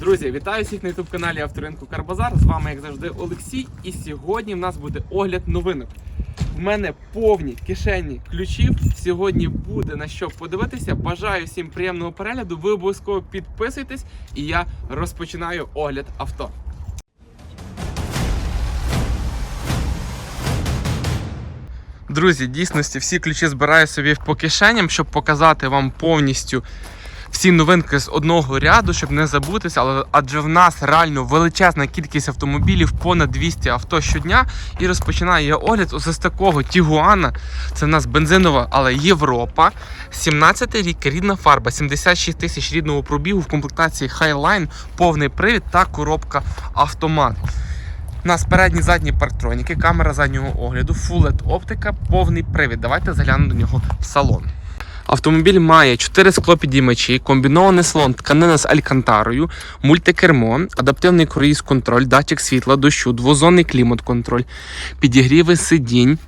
Друзі, вітаю всіх на youtube каналі Авторинку Карбазар. З вами, як завжди, Олексій. І сьогодні в нас буде огляд новинок. В мене повні кишені ключів. Сьогодні буде на що подивитися. Бажаю всім приємного перегляду. Ви обов'язково підписуйтесь, і я розпочинаю огляд авто. Друзі, дійсності всі ключі збираю собі по кишеням, щоб показати вам повністю всі новинки з одного ряду, щоб не забутися, але адже в нас реально величезна кількість автомобілів, понад 200 авто щодня. І розпочинаю я огляд ось з такого Тігуана. Це в нас бензинова, але Європа. 17-й рік, рідна фарба, 76 тисяч рідного пробігу в комплектації Highline, повний привід та коробка автомат. У нас передні задні парктроніки, камера заднього огляду, LED оптика, повний привід. Давайте заглянемо до нього в салон. Автомобіль має 4 склопідіймачі, комбінований салон, тканина з алькантарою, мультикермо, адаптивний круїз контроль, датчик світла, дощу, двозонний клімат-контроль, підігріви сидінь,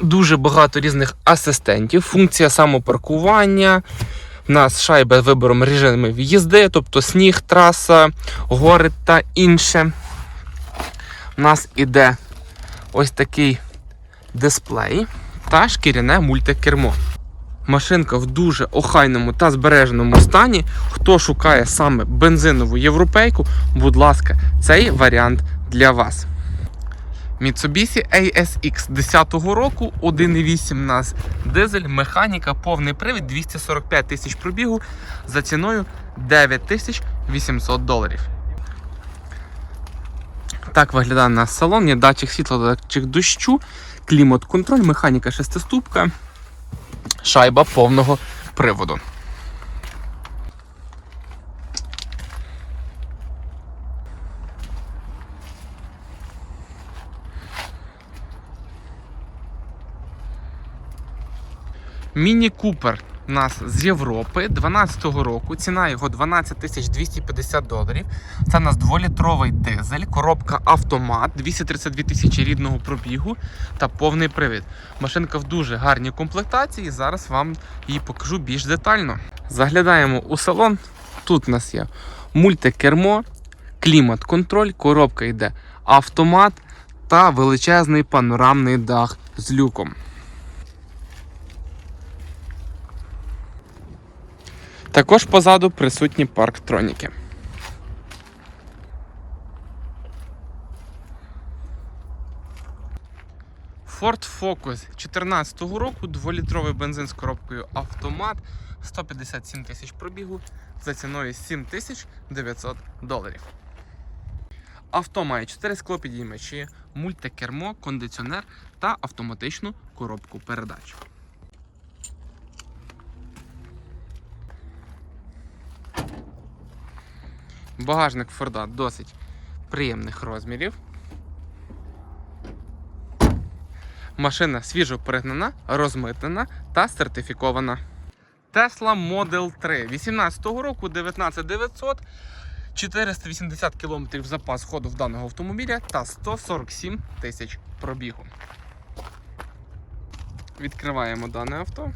дуже багато різних асистентів, функція самопаркування. У нас шайба з вибором режимів їзди, тобто сніг, траса, гори та інше. У нас іде ось такий дисплей та шкіряне мультикермо. Машинка в дуже охайному та збереженому стані. Хто шукає саме бензинову європейку, будь ласка, цей варіант для вас. Mitsubishi ASX 10-го року, 1.8 у нас дизель, механіка, повний привід, 245 тисяч пробігу за ціною 9800 доларів. Так виглядає у нас салон, є датчик світла, дощу, клімат-контроль, механіка шестиступка шайба повного приводу. Міні Купер у нас з Європи 12-го року. Ціна його 12 тисяч 250 доларів. Це у нас дволітровий дизель, коробка автомат, 232 тисячі рідного пробігу та повний привід. Машинка в дуже гарній комплектації. Зараз вам її покажу більш детально. Заглядаємо у салон. Тут у нас є мультикермо, клімат-контроль, коробка йде автомат та величезний панорамний дах з люком. Також позаду присутні парктроніки. Ford Focus 2014 року, 2-літровий бензин з коробкою автомат, 157 тисяч пробігу за ціною 7900 доларів. Авто має 4 склопідіймачі, мультикермо, кондиціонер та автоматичну коробку передач. Багажник Форда досить приємних розмірів. Машина свіжо пригнана, розмитнена та сертифікована. Tesla Model 3 18-го року 19900, 480 км запас ходу в даного автомобіля та 147 тисяч пробігу. Відкриваємо дане авто.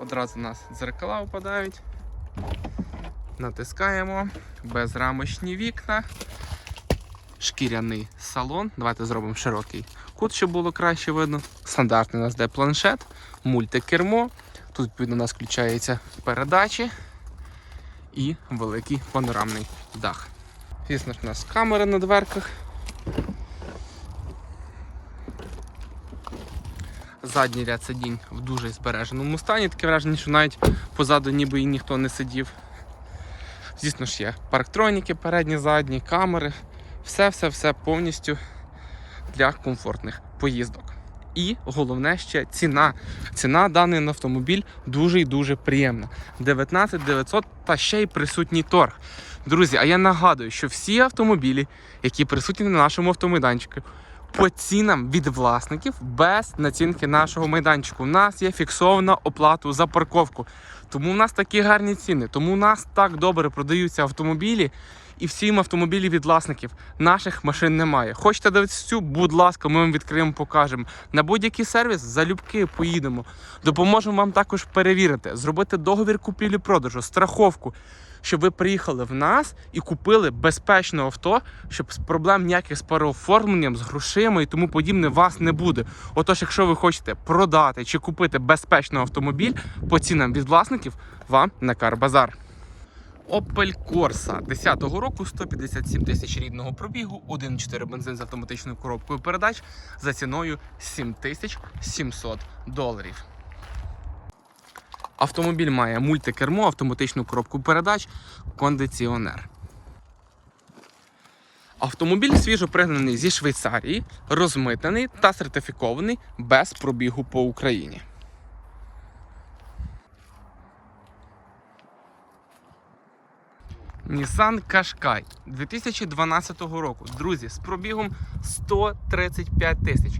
Одразу у нас дзеркала впадають. Натискаємо безрамочні вікна, шкіряний салон. Давайте зробимо широкий кут, щоб було краще видно. Стандартний у нас де планшет, мультикермо. Тут відповідно у нас включаються передачі і великий панорамний дах. Звісно у нас камери на дверках. Задній ряд сидінь в дуже збереженому стані. Таке враження, що навіть позаду ніби і ніхто не сидів. Звісно ж, є парктроніки, передні, задні, камери. Все-все-все повністю для комфортних поїздок. І головне ще ціна. Ціна даний автомобіль дуже і дуже приємна. 19 900 та ще й присутній торг. Друзі, а я нагадую, що всі автомобілі, які присутні на нашому автомайданчику, по цінам від власників без націнки нашого майданчику. У нас є фіксована оплата за парковку. Тому в нас такі гарні ціни. Тому у нас так добре продаються автомобілі. І всім автомобілі від власників наших машин немає. Хочете дивитися цю? Будь ласка, ми вам відкриємо, покажемо. На будь-який сервіс залюбки поїдемо. Допоможемо вам також перевірити, зробити договір купівлі-продажу, страховку. щоб ви приїхали в нас і купили безпечне авто, щоб проблем ніяких з переоформленням, з грошима і тому подібне вас не буде. Отож, якщо ви хочете продати чи купити безпечний автомобіль по цінам від власників, вам на Карбазар. Opel Corsa 10-го року 157 тисяч рідного пробігу, 1.4 бензин з автоматичною коробкою передач за ціною 7700 доларів. Автомобіль має мультикермо, автоматичну коробку передач, кондиціонер. Автомобіль свіжо пригнаний зі Швейцарії, розмитнений та сертифікований без пробігу по Україні. Nissan Qashqai 2012 року. Друзі, з пробігом 135 тисяч.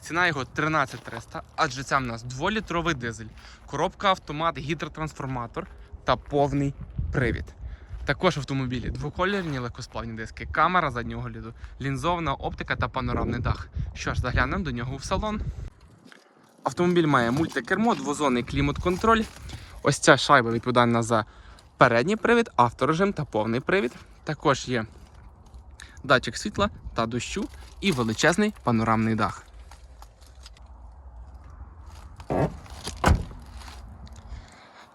Ціна його 13300, адже це в нас 2-літровий дизель, коробка автомат, гідротрансформатор та повний привід. Також автомобілі двокольорні легкосплавні диски, камера заднього ліду, лінзована оптика та панорамний дах. Що ж, заглянемо до нього в салон. Автомобіль має мультикермо, двозонний клімат-контроль. Ось ця шайба відповідальна за передній привід, авторежим та повний привід. Також є датчик світла та дощу і величезний панорамний дах.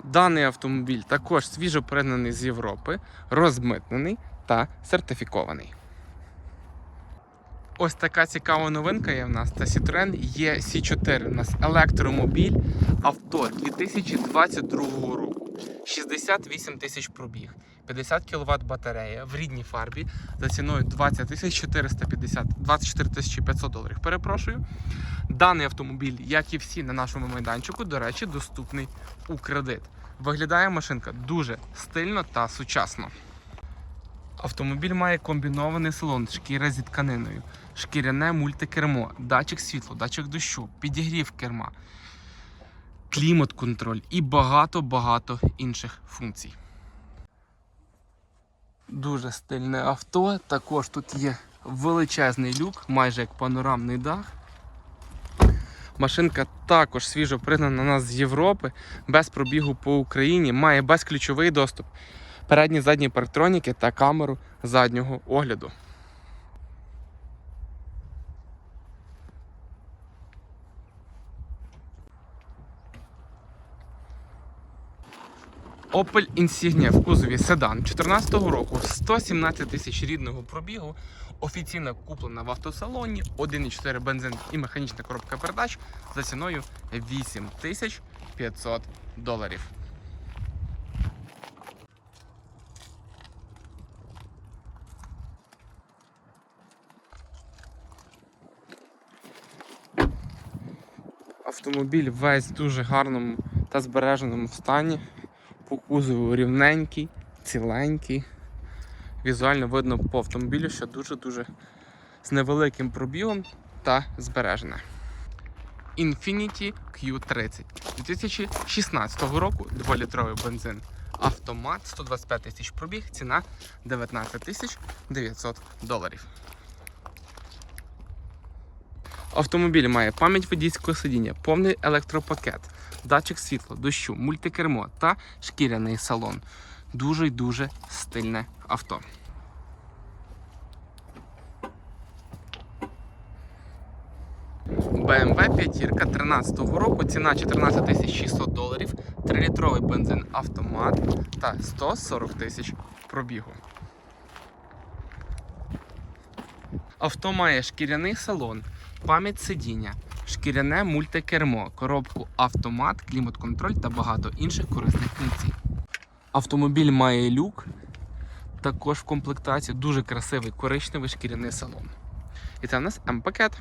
Даний автомобіль також свіжо пригнаний з Європи, розмитнений та сертифікований. Ось така цікава новинка є в нас. Це Citroen E-C4. У нас електромобіль авто 2022 року. 68 тисяч пробіг, 50 кВт батарея в рідній фарбі за ціною 20 тисяч 450, 24 500 доларів. Перепрошую. Даний автомобіль, як і всі на нашому майданчику, до речі, доступний у кредит. Виглядає машинка дуже стильно та сучасно. Автомобіль має комбінований салон, шкіра зі тканиною, шкіряне мультикермо, датчик світлу, датчик дощу, підігрів керма, клімат-контроль і багато-багато інших функцій. Дуже стильне авто. Також тут є величезний люк, майже як панорамний дах. Машинка також свіжо пригнана нас з Європи, без пробігу по Україні, має безключовий доступ, передні задні парктроніки та камеру заднього огляду. Opel Insignia в кузові седан 2014 року 117 тисяч рідного пробігу. Офіційно куплена в автосалоні 1,4 бензин і механічна коробка передач за ціною 8500 доларів. Автомобіль весь дуже гарному та збереженому стані. По кузову рівненький, ціленький. Візуально видно по автомобілю, що дуже-дуже з невеликим пробігом та збережене. Infiniti Q30 2016 року 2-літровий бензин. Автомат 125 тисяч пробіг, ціна 19 тисяч 900 доларів. Автомобіль має пам'ять водійського сидіння, повний електропакет, датчик світла, дощу, мультикермо та шкіряний салон. Дуже й дуже стильне авто. BMW 5 13 року, ціна 14 600 доларів, 3-літровий бензин автомат та 140 тисяч пробігу. Авто має шкіряний салон, пам'ять сидіння, шкіряне мультикермо, коробку автомат, клімат-контроль та багато інших корисних функцій. Автомобіль має люк, також в комплектації дуже красивий коричневий шкіряний салон. І це в нас М-пакет.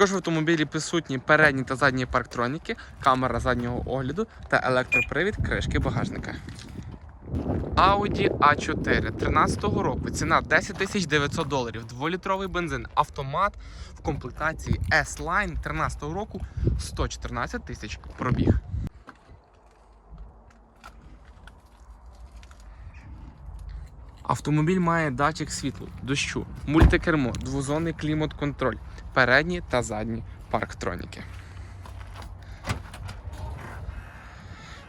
Також в автомобілі присутні передні та задні парктроніки, камера заднього огляду та електропривід кришки багажника. Audi A4 13 року. Ціна 10 тисяч 900 доларів. 2-літровий бензин, автомат в комплектації S-Line 13-го року 114 тисяч пробіг. Автомобіль має датчик світлу, дощу, мультикермо, двозонний клімат-контроль, передні та задні парктроніки.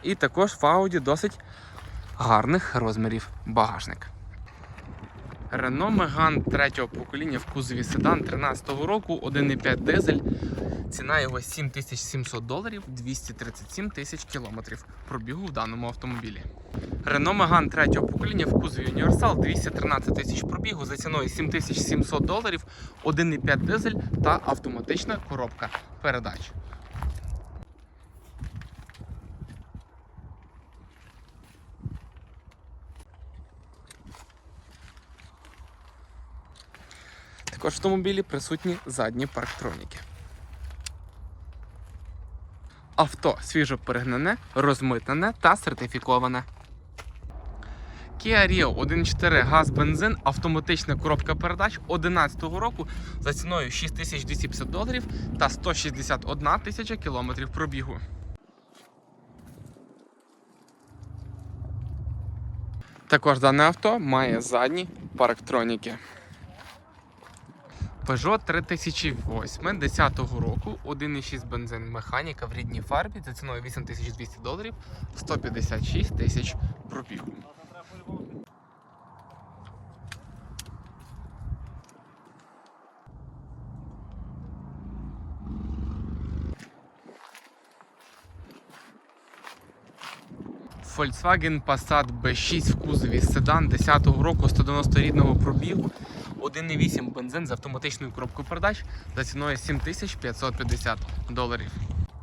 І також в Audi досить гарних розмірів багажник. Renault Megane третього покоління в кузові седан 13-го року, 1,5 дизель. Ціна його 7700 доларів, 237 тисяч кілометрів пробігу в даному автомобілі. Renault Megane третього покоління в кузові Універсал 213 тисяч пробігу за ціною 7700 доларів, 1,5 дизель та автоматична коробка передач. Також в автомобілі присутні задні парктроніки. Авто свіжо перегнане, розмитнене та сертифіковане. Kia Rio 1.4 газ бензин, автоматична коробка передач 2011 року за ціною 6250 доларів та 161 тисяча кілометрів пробігу. Також дане авто має задні парктроніки. Peugeot 3008 10 року, 1,6 бензин механіка в рідній фарбі за ціною 8200 доларів, 156 тисяч пробігу. Volkswagen Passat B6 в кузові седан 10-го року 190 рідного пробігу, 1,8 бензин з автоматичною коробкою передач за ціною 7550 доларів.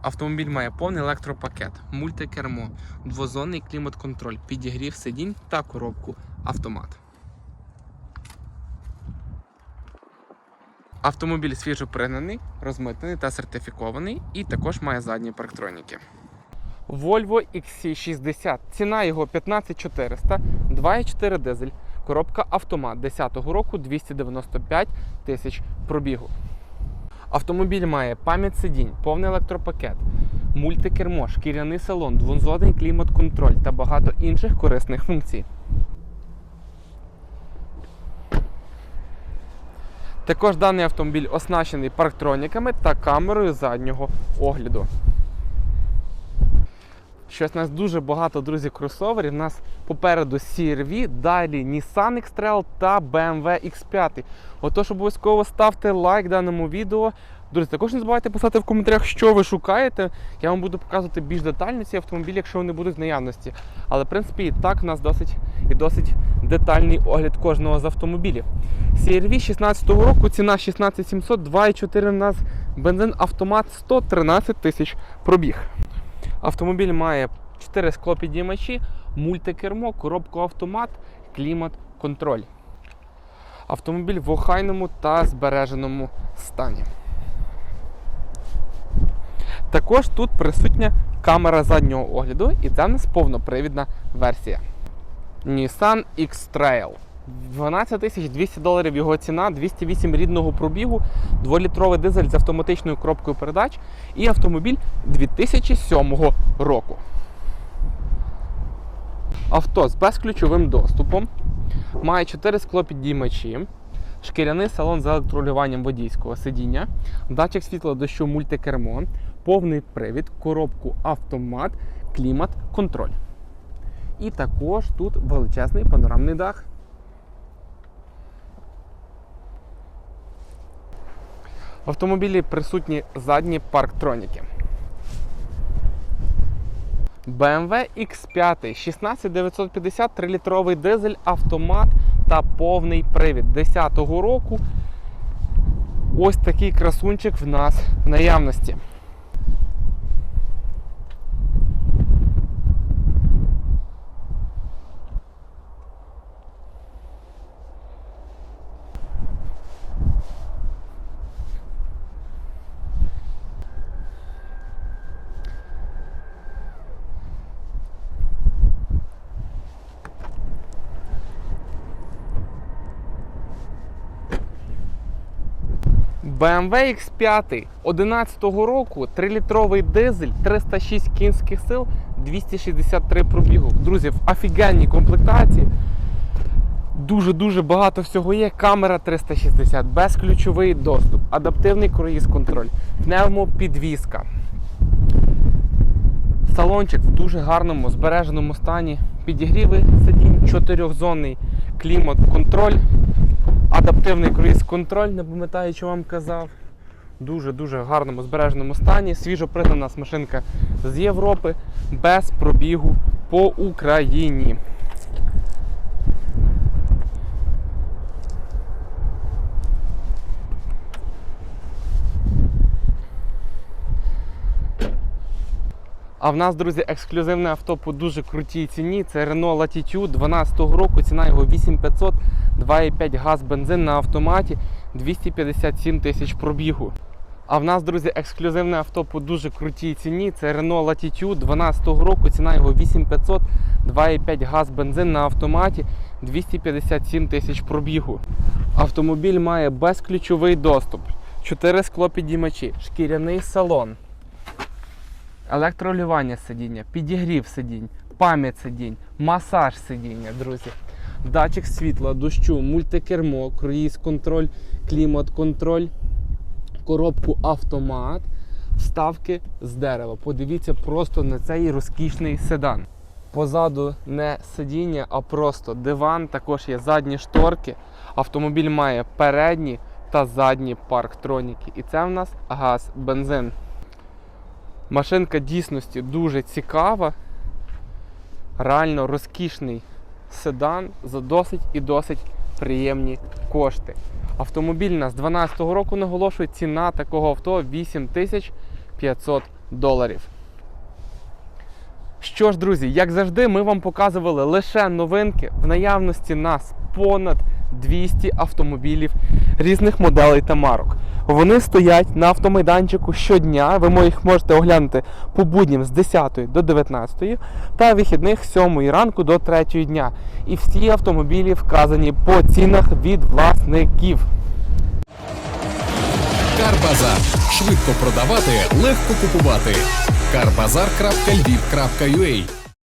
Автомобіль має повний електропакет, мультикермо, двозонний клімат-контроль, підігрів сидінь та коробку автомат. Автомобіль свіжо пригнаний, розмитнений та сертифікований і також має задні парктроніки. Volvo XC60. Ціна його 15400, 2,4 дизель, коробка автомат 10-го року 295 тисяч пробігу. Автомобіль має пам'ять сидінь, повний електропакет, мультикермо, шкіряний салон, двозонний клімат-контроль та багато інших корисних функцій. Також даний автомобіль оснащений парктроніками та камерою заднього огляду. Щось у нас дуже багато, друзі, кросоверів. У нас попереду CR-V, далі Nissan X-Trail та BMW X5. Отож, обов'язково ставте лайк даному відео. Друзі, також не забувайте писати в коментарях, що ви шукаєте. Я вам буду показувати більш детально ці автомобілі, якщо вони будуть в наявності. Але, в принципі, і так у нас досить і досить детальний огляд кожного з автомобілів. CR-V 16 року, ціна 16700, 2,4 у нас бензин автомат 113 тисяч пробіг. Автомобіль має 4 склопідіймачі, мультикермо, коробку автомат, клімат-контроль. Автомобіль в охайному та збереженому стані. Також тут присутня камера заднього огляду і це в нас повнопривідна версія. Nissan X-Trail. 12 200 доларів його ціна, 208 рідного пробігу, 2-літровий дизель з автоматичною коробкою передач і автомобіль 2007 року. Авто з безключовим доступом, має 4 склопідіймачі, шкіряний салон з електролюванням водійського сидіння, датчик світла дощу мультикермо, повний привід, коробку автомат, клімат, контроль. І також тут величезний панорамний дах. Автомобілі присутні задні парктроніки. BMW X5 16950 3-літровий дизель, автомат та повний привід 10-го року. Ось такий красунчик в нас в наявності. BMW X5 11 року, 3-літровий дизель, 306 кінських сил, 263 пробігу. Друзі, в офігенній комплектації. Дуже-дуже багато всього є. Камера 360, безключовий доступ, адаптивний круїз контроль, пневмопідвізка. Салончик в дуже гарному збереженому стані. Підігріви сидінь, чотирьохзонний клімат-контроль, адаптивний круїз-контроль, не пам'ятаю, що вам казав. Дуже-дуже гарному збереженому стані. Свіжо пригнана машинка з Європи без пробігу по Україні. А в нас, друзі, ексклюзивне авто по дуже крутій ціні. Це Renault Latitude 12 року. Ціна його 8500, 2,5 газ бензин на автоматі, 257 тисяч пробігу. А в нас, друзі, ексклюзивне авто по дуже крутій ціні. Це Renault Latitude 12 року. Ціна його 8500, 2,5 газ бензин на автоматі, 257 тисяч пробігу. Автомобіль має безключовий доступ, 4 склопідіймачі, шкіряний салон електролювання сидіння, підігрів сидінь, пам'ять сидінь, масаж сидіння, друзі. Датчик світла, дощу, мультикермо, круїз контроль, клімат контроль, коробку автомат, вставки з дерева. Подивіться просто на цей розкішний седан. Позаду не сидіння, а просто диван, також є задні шторки. Автомобіль має передні та задні парктроніки. І це в нас газ, бензин. Машинка дійсності дуже цікава. Реально розкішний седан за досить і досить приємні кошти. Автомобіль у нас 12 року наголошує, ціна такого авто 8500 доларів. Що ж, друзі, як завжди, ми вам показували лише новинки. В наявності нас понад 200 автомобілів різних моделей та марок. Вони стоять на автомайданчику щодня. Ви їх можете оглянути по будням з 10 до 19 та вихідних з 7 ранку до 3 дня. І всі автомобілі вказані по цінах від власників. Карбазар. Швидко продавати, легко купувати. Карбазар.львів.ua